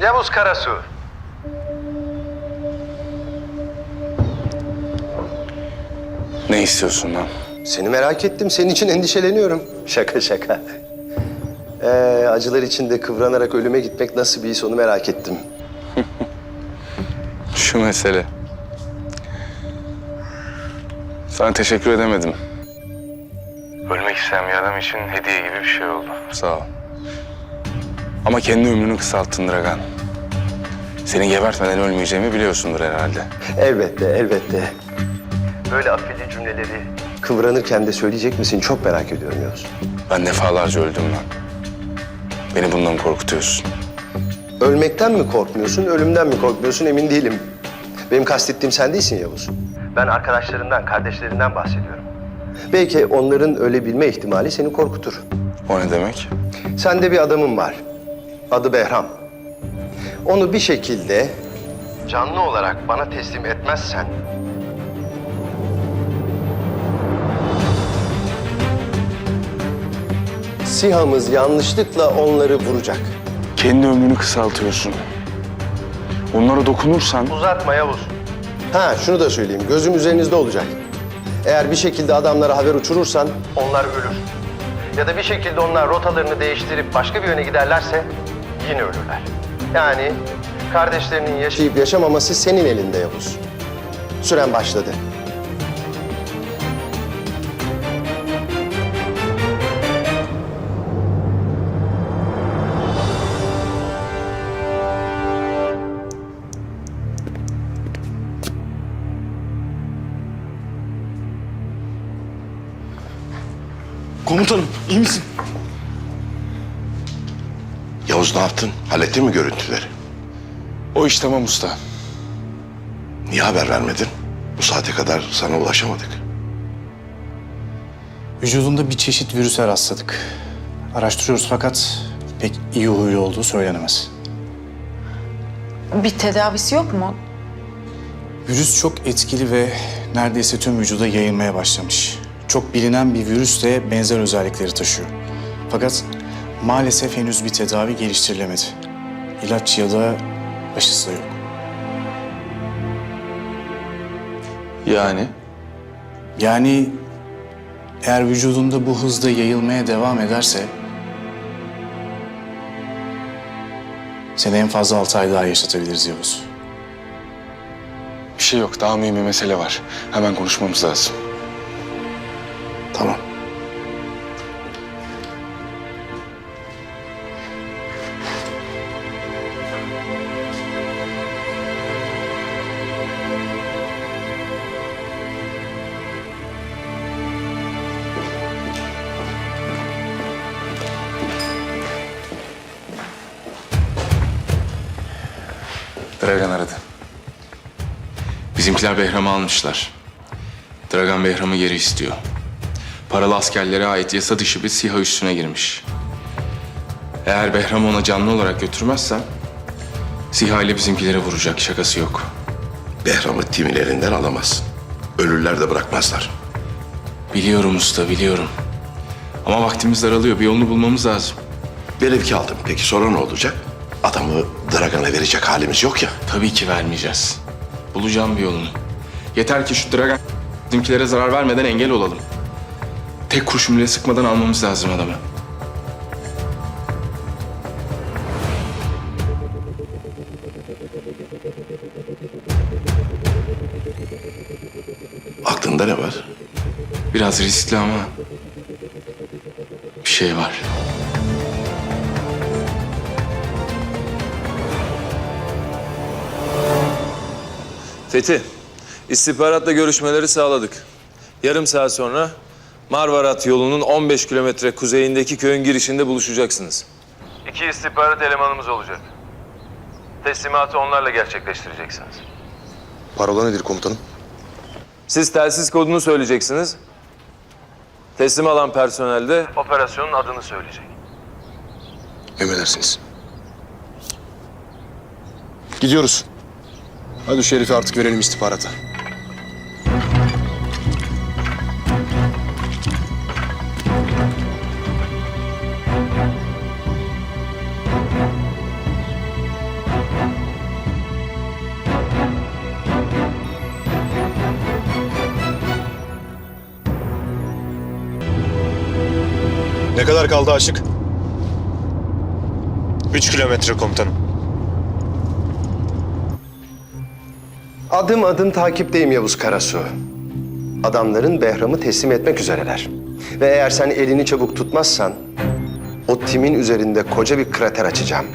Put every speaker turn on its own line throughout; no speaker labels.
Yavuz Karasu.
Ne istiyorsun lan?
Seni merak ettim. Senin için endişeleniyorum. Şaka şaka. Ee, acılar içinde kıvranarak ölüme gitmek nasıl bir his onu merak ettim.
Şu mesele. Sana teşekkür edemedim. Ölmek isteyen bir adam için hediye gibi bir şey oldu. Sağ ol. Ama kendi ömrünü kısalttın Dragan. Seni gebertmeden ölmeyeceğimi biliyorsundur herhalde.
Elbette, elbette. Böyle affedici cümleleri kıvranırken de söyleyecek misin? Çok merak ediyorum Yavuz.
Ben defalarca öldüm lan. Beni bundan korkutuyorsun.
Ölmekten mi korkmuyorsun, ölümden mi korkmuyorsun emin değilim. Benim kastettiğim sen değilsin Yavuz. Ben arkadaşlarından, kardeşlerinden bahsediyorum. Belki onların ölebilme ihtimali seni korkutur.
O ne demek?
Sende bir adamın var. Adı Behram. Onu bir şekilde canlı olarak bana teslim etmezsen... SİHA'mız yanlışlıkla onları vuracak.
Kendi ömrünü kısaltıyorsun. Onlara dokunursan
Uzatma Yavuz. Ha şunu da söyleyeyim. Gözüm üzerinizde olacak. Eğer bir şekilde adamlara haber uçurursan onlar ölür. Ya da bir şekilde onlar rotalarını değiştirip başka bir yöne giderlerse yine ölürler. Yani kardeşlerinin yaşayıp yaşamaması senin elinde Yavuz. Süren başladı.
Komutanım iyi misin?
Yavuz ne yaptın? Hallettin mi görüntüleri?
o iş tamam usta.
Niye haber vermedin? Bu saate kadar sana ulaşamadık.
Vücudunda bir çeşit virüse rastladık. Araştırıyoruz fakat pek iyi huylu olduğu söylenemez.
Bir tedavisi yok mu?
Virüs çok etkili ve neredeyse tüm vücuda yayılmaya başlamış. Çok bilinen bir virüs de benzer özellikleri taşıyor. Fakat maalesef henüz bir tedavi geliştirilemedi. İlaç ya da aşısı da yok.
Yani?
Yani eğer vücudunda bu hızda yayılmaya devam ederse seni en fazla altı ay daha yaşatabiliriz Yavuz.
Bir şey yok. Daha mühim bir mesele var. Hemen konuşmamız lazım.
Bizimkiler Behram'ı almışlar. Dragan Behram'ı geri istiyor. Paralı askerlere ait yasa dışı bir SİHA üstüne girmiş. Eğer Behram'ı ona canlı olarak götürmezsem... SİHA ile bizimkileri vuracak, şakası yok.
Behram'ı timin elinden alamazsın. Ölürler de bırakmazlar.
Biliyorum usta, biliyorum. Ama vaktimiz daralıyor, bir yolunu bulmamız lazım.
Velev ki aldım. Peki sonra ne olacak? Adamı Dragan'a verecek halimiz yok ya.
Tabii ki vermeyeceğiz. Bulacağım bir yolunu. Yeter ki şu Dragan bizimkilere zarar vermeden engel olalım. Tek kurşun bile sıkmadan almamız lazım adamı.
Aklında ne var?
Biraz riskli ama bir şey var.
Fethi, istihbaratla görüşmeleri sağladık. Yarım saat sonra Marvarat yolunun 15 kilometre kuzeyindeki köyün girişinde buluşacaksınız. İki istihbarat elemanımız olacak. Teslimatı onlarla gerçekleştireceksiniz.
Parola nedir komutanım?
Siz telsiz kodunu söyleyeceksiniz. Teslim alan personel de operasyonun adını söyleyecek.
Emredersiniz. Gidiyoruz. Hadi Şerif'i artık verelim istihbarata.
Ne kadar kaldı aşık? Üç kilometre komutanım.
Adım adım takipteyim Yavuz Karasu. Adamların Behram'ı teslim etmek üzereler. Ve eğer sen elini çabuk tutmazsan... ...o timin üzerinde koca bir krater açacağım.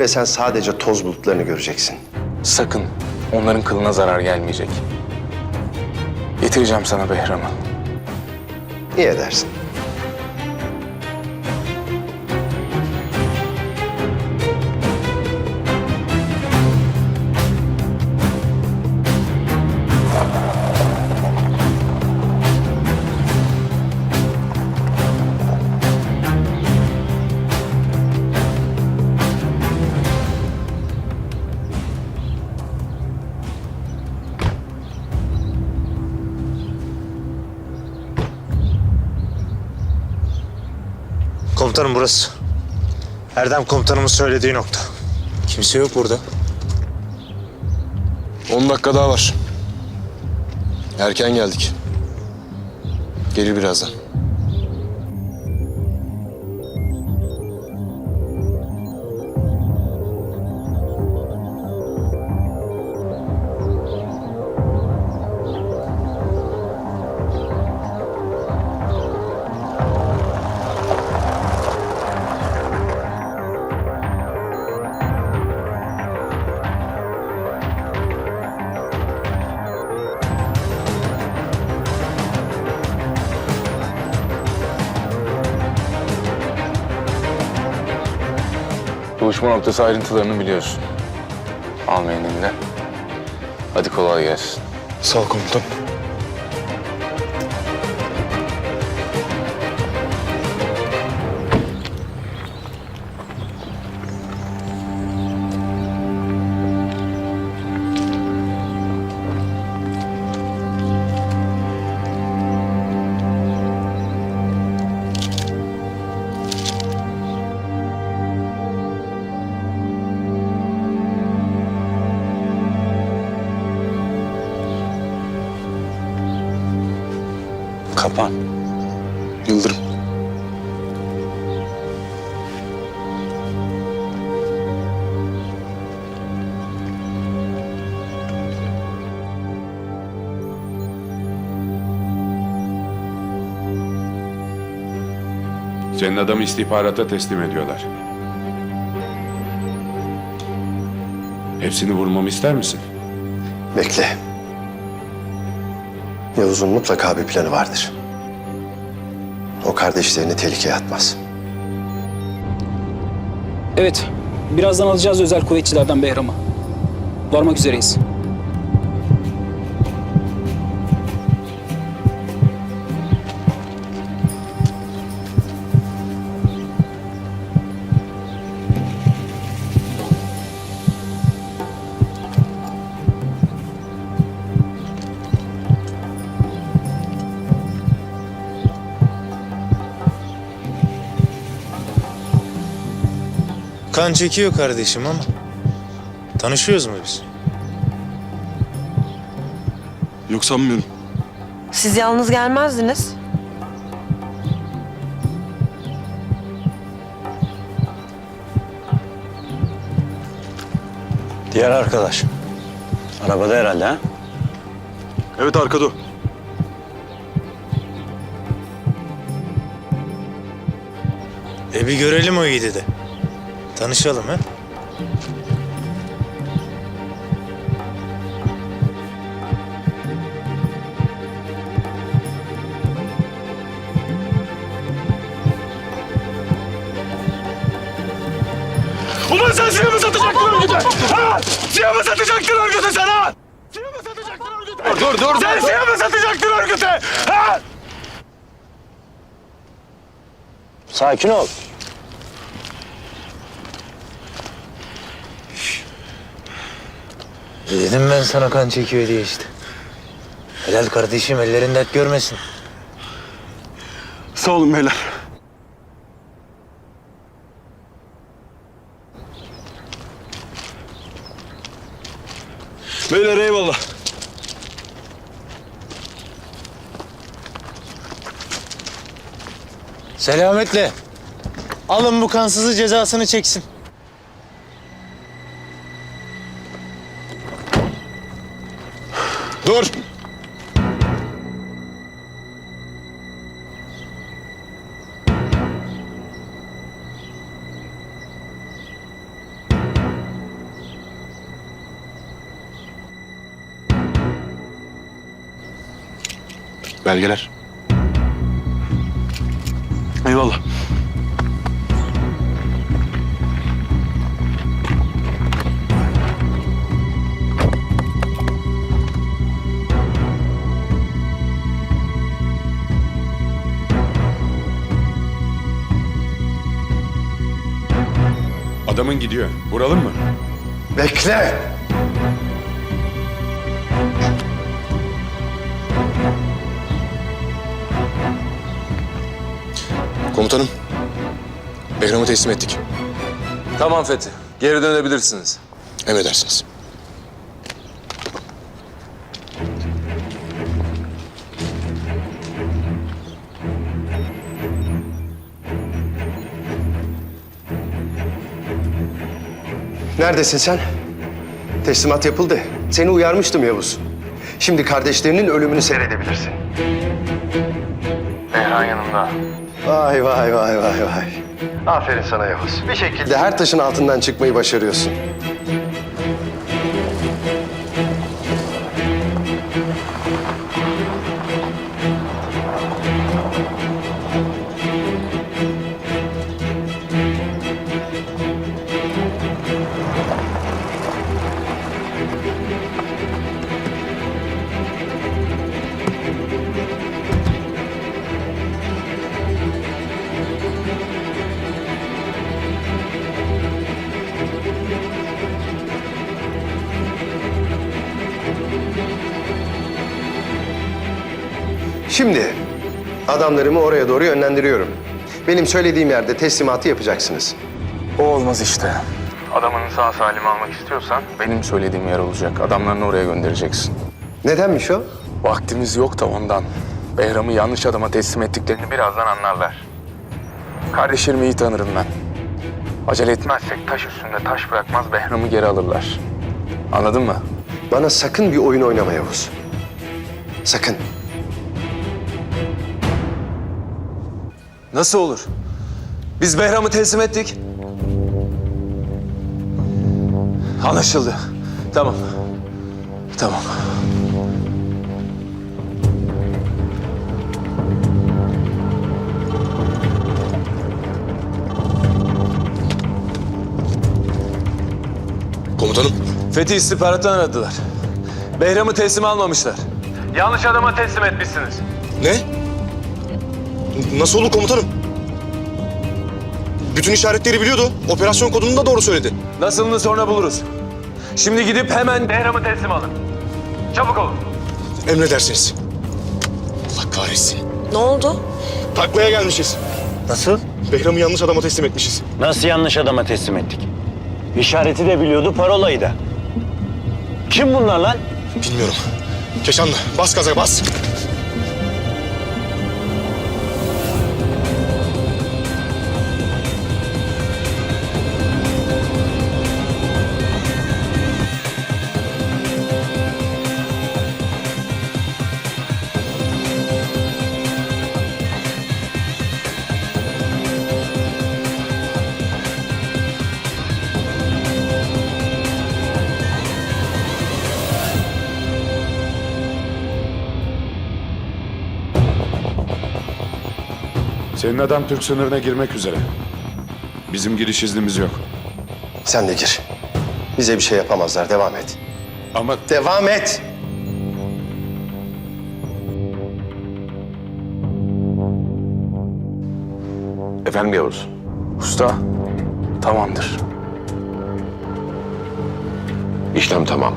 Ve sen sadece toz bulutlarını göreceksin.
Sakın. Onların kılına zarar gelmeyecek. Getireceğim sana Behram'ı.
İyi edersin.
Komutanım burası. Erdem komutanımın söylediği nokta.
Kimse yok burada.
10 dakika daha var. Erken geldik. Gelir birazdan.
Buluşma noktası ayrıntılarını biliyorsun. Almayın eline. Hadi kolay gelsin.
Sağ ol komutan.
Kapan. Yıldırım.
Senin adamı istihbarata teslim ediyorlar. Hepsini vurmamı ister misin?
Bekle. Yavuz'un mutlaka bir planı vardır. O kardeşlerini tehlikeye atmaz.
Evet, birazdan alacağız özel kuvvetçilerden Behram'ı. Varmak üzereyiz.
Kan çekiyor kardeşim ama. Tanışıyoruz mu biz?
Yok sanmıyorum.
Siz yalnız gelmezdiniz.
Diğer arkadaş. Arabada herhalde ha?
Evet arkada o.
E bir görelim o yiğidi de. Tanışalım ha.
Ulan sen silah mı satacaktın örgüte? Ha? Silah mı satacaktın örgüte sen ha? Silah mı satacaktın örgüte? Dur dur dur. Sen silah mı satacaktın örgüte? Ha?
Sakin ol.
Dedim ben sana kan çekiyor diye işte. Helal kardeşim ellerin dert görmesin.
Sağ olun beyler. Beyler eyvallah.
Selametle. Alın bu kansızı cezasını çeksin.
Dur!
Belgeler.
Eyvallah.
Adamın gidiyor. Vuralım mı?
Bekle!
Komutanım. Behram'ı teslim ettik.
Tamam Fethi. Geri dönebilirsiniz.
Emredersiniz.
Neredesin sen? Teslimat yapıldı. Seni uyarmıştım Yavuz. Şimdi kardeşlerinin ölümünü seyredebilirsin.
Behram yanımda.
Vay vay vay vay vay. Aferin sana Yavuz. Bir şekilde her taşın altından çıkmayı başarıyorsun. Şimdi adamlarımı oraya doğru yönlendiriyorum. Benim söylediğim yerde teslimatı yapacaksınız.
O olmaz işte. Adamını sağ salim almak istiyorsan benim söylediğim yer olacak. Adamlarını oraya göndereceksin.
Nedenmiş o?
Vaktimiz yok da ondan. Behram'ı yanlış adama teslim ettiklerini birazdan anlarlar. Kardeşlerimi iyi tanırım ben. Acele etmezsek taş üstünde taş bırakmaz Behram'ı geri alırlar. Anladın mı?
Bana sakın bir oyun oynama Yavuz. Sakın.
Nasıl olur? Biz Behram'ı teslim ettik. Anlaşıldı. Tamam. Tamam.
Komutanım.
Fethi istihbarattan aradılar. Behram'ı teslim almamışlar. Yanlış adama teslim etmişsiniz.
Ne? Nasıl olur komutanım? Bütün işaretleri biliyordu. Operasyon kodunu da doğru söyledi.
Nasılını sonra buluruz. Şimdi gidip hemen Behram'ı teslim alın. Çabuk olun.
Emredersiniz. Allah kahretsin.
Ne oldu?
Taklaya gelmişiz.
Nasıl?
Behram'ı yanlış adama teslim etmişiz.
Nasıl yanlış adama teslim ettik? İşareti de biliyordu, parolayı da. Kim bunlar lan?
Bilmiyorum. Keşanlı bas gaza bas.
Senin adam Türk sınırına girmek üzere. Bizim giriş iznimiz yok.
Sen de gir. Bize bir şey yapamazlar. Devam et.
Ama
Devam et.
Efendim Yavuz?
Usta, tamamdır.
İşlem tamam.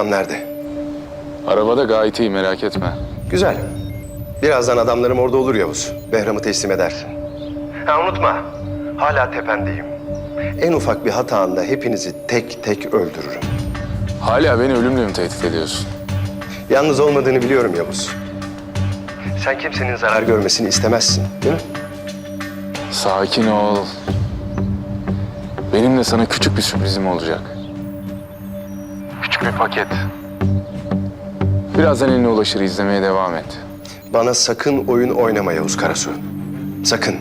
Behram nerede?
Arabada gayet iyi merak etme.
Güzel. Birazdan adamlarım orada olur Yavuz. Behram'ı teslim edersin. Ha unutma. Hala tependeyim. En ufak bir hatanda hepinizi tek tek öldürürüm.
Hala beni ölümle mi tehdit ediyorsun?
Yalnız olmadığını biliyorum Yavuz. Sen kimsenin zarar görmesini istemezsin, değil mi?
Sakin ol. Benim de sana küçük bir sürprizim olacak. Bir paket. Birazdan eline ulaşır izlemeye devam et.
Bana sakın oyun oynama Yavuz Karasu. Sakın.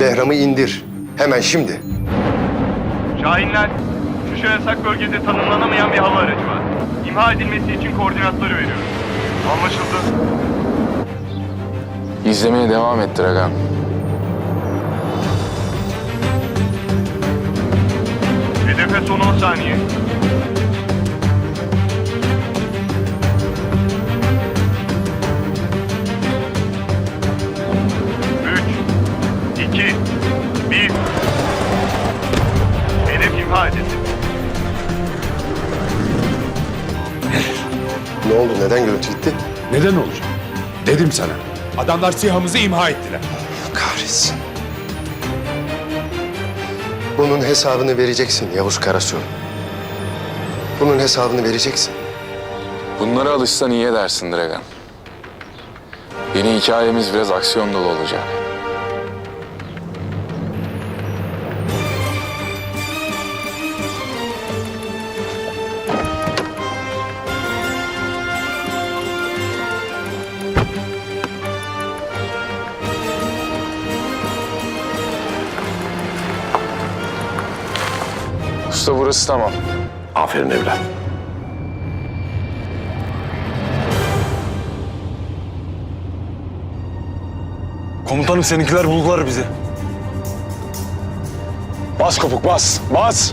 Behram'ı indir. Hemen şimdi.
Şahinler, şu yasak bölgede tanımlanamayan bir hava aracı var. İmha edilmesi için koordinatları veriyorum. Anlaşıldı.
İzlemeye devam et Dragan.
Hedefe son 10 saniye.
Neden gürültü gitti?
Neden olacak? Dedim sana. Adamlar SİHA'mızı imha ettiler.
Kahretsin. Bunun hesabını vereceksin Yavuz Karasu. Bunun hesabını vereceksin.
Bunlara alışsan iyi edersin Dragan. Yeni hikayemiz biraz aksiyon dolu olacak. Burası tamam.
Aferin evlat.
Komutanım seninkiler buldular bizi. Bas kopuk bas. Bas.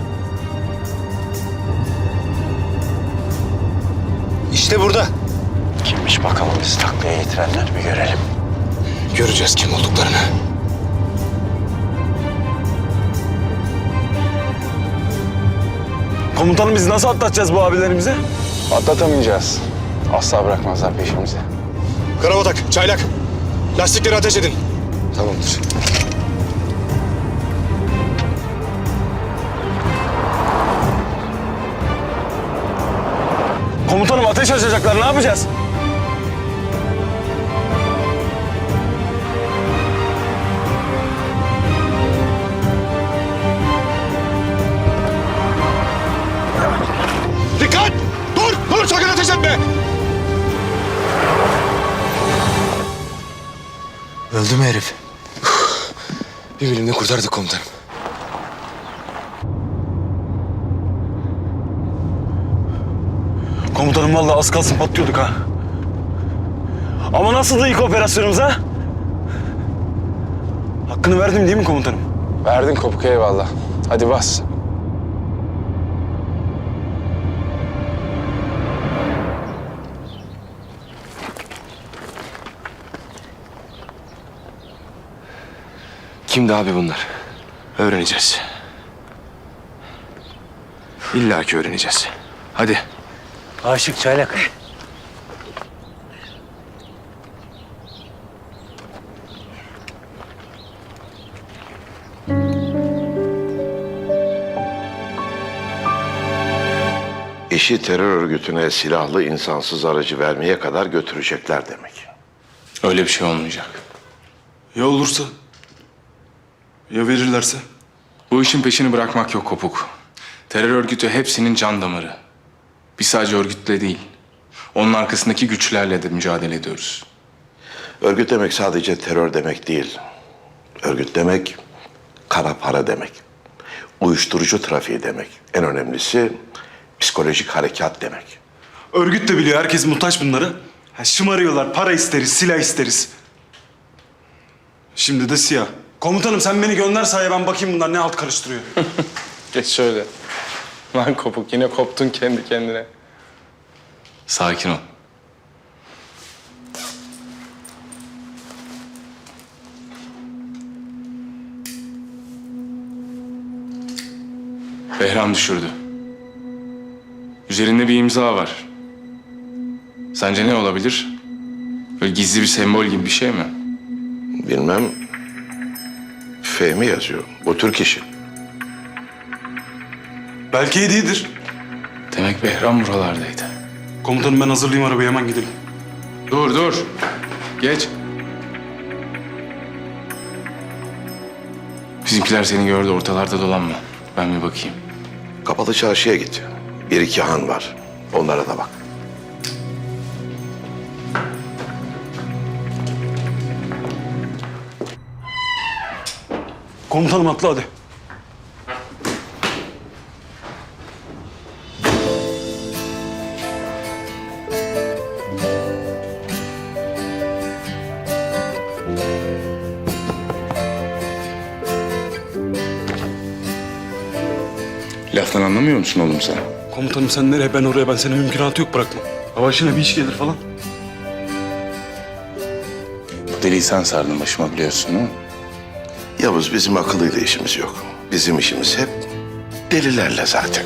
İşte burada.
Kimmiş bakalım bizi taklaya getirenler bir görelim.
Göreceğiz kim olduklarını.
Komutanım biz nasıl atlatacağız bu abilerimizi?
Atlatamayacağız. Asla bırakmazlar peşimizi.
Karabatak, çaylak. Lastikleri ateş edin.
Tamamdır.
Komutanım ateş açacaklar ne yapacağız?
Öldü mü herif?
Bir bilimle kurtardık komutanım.
Komutanım vallahi az kalsın patlıyorduk ha. Ama nasıldı ilk operasyonumuz ha? Hakkını verdim değil mi komutanım?
Verdin kopuk eyvallah. Hadi bas.
Kimdi abi bunlar? Öğreneceğiz. İlla ki öğreneceğiz. Hadi.
Aşık çaylak.
İşi terör örgütüne silahlı insansız aracı vermeye kadar götürecekler demek.
Öyle bir şey olmayacak.
Ya olursa? Ya verirlerse?
Bu işin peşini bırakmak yok kopuk. Terör örgütü hepsinin can damarı. Biz sadece örgütle değil, onun arkasındaki güçlerle de mücadele ediyoruz.
Örgüt demek sadece terör demek değil. Örgüt demek kara para demek. Uyuşturucu trafiği demek. En önemlisi psikolojik harekat demek.
Örgüt de biliyor herkes muhtaç bunlara. Ha, şımarıyorlar, para isteriz, silah isteriz. Şimdi de siyah. Komutanım sen beni gönder sahaya ben bakayım bunlar ne alt karıştırıyor.
Geç şöyle. Lan kopuk yine koptun kendi kendine.
Sakin ol. Behram düşürdü.
Üzerinde bir imza var. Sence ne olabilir? Böyle gizli bir sembol gibi bir şey mi?
Bilmem. Fehmi yazıyor. Bu Türk işi.
Belki hediyedir.
Demek Behram buralardaydı.
Komutanım ben hazırlayayım arabayı hemen gidelim.
Dur dur. Geç. Bizimkiler seni gördü ortalarda dolanma. Ben bir bakayım.
Kapalı çarşıya git. Bir iki han var. Onlara da bak.
Komutanım atla hadi.
Laftan anlamıyor musun oğlum sen?
Komutanım sen nereye ben oraya ben seni mümkünatı yok bırakma. Hava işine bir iş gelir falan.
Bu deliği sen sardın başıma biliyorsun mi?
Yavuz bizim akıllıyla işimiz yok. Bizim işimiz hep delilerle zaten.